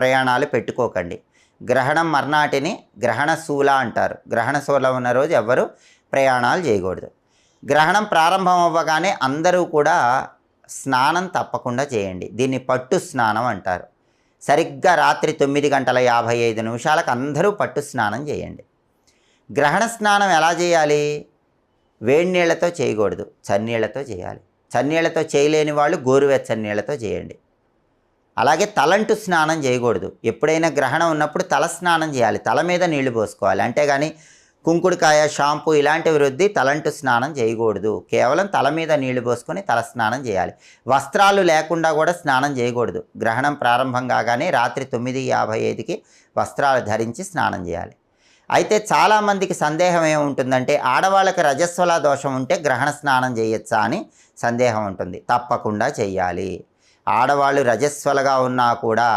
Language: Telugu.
ప్రయాణాలు పెట్టుకోకండి. గ్రహణం మర్నాటిని గ్రహణ శూల అంటారు. గ్రహణ శూల ఉన్న రోజు ఎవ్వరూ ప్రయాణాలు చేయకూడదు. గ్రహణం ప్రారంభం అవ్వగానే అందరూ కూడా స్నానం తప్పకుండా చేయండి. దీన్ని పట్టు స్నానం అంటారు. సరిగ్గా రాత్రి తొమ్మిది గంటల యాభై ఐదు నిమిషాలకు అందరూ పట్టు స్నానం చేయండి. గ్రహణ స్నానం ఎలా చేయాలి? వేడి నీళ్ళతో చేయకూడదు. చన్నీళ్ళతో చేయాలి. చన్నీళ్ళతో చేయలేని వాళ్ళు గోరువెచ్చనీళ్ళతో చేయండి. అలాగే తలంటు స్నానం చేయకూడదు. ఎప్పుడైనా గ్రహణం ఉన్నప్పుడు తల స్నానం చేయాలి. తల మీద నీళ్ళు పోసుకోవాలి. అంతేగాని కుంకుడుకాయ షాంపూ ఇలాంటివి రుద్ది తలంటు స్నానం చేయకూడదు. కేవలం తల మీద నీళ్ళు పోసుకొని తల స్నానం చేయాలి. వస్త్రాలు లేకుండా కూడా స్నానం చేయకూడదు. గ్రహణం ప్రారంభం కాగానే రాత్రి తొమ్మిది యాభై ఐదుకి వస్త్రాలు ధరించి స్నానం చేయాలి. అయితే చాలామందికి సందేహం ఏముంటుందంటే ఆడవాళ్ళకి రజస్వల దోషం ఉంటే గ్రహణ స్నానం చేయొచ్చా అని సందేహం ఉంటుంది. తప్పకుండా చేయాలి ఆడవాళ్ళు రజస్వలగా ఉన్నా కూడా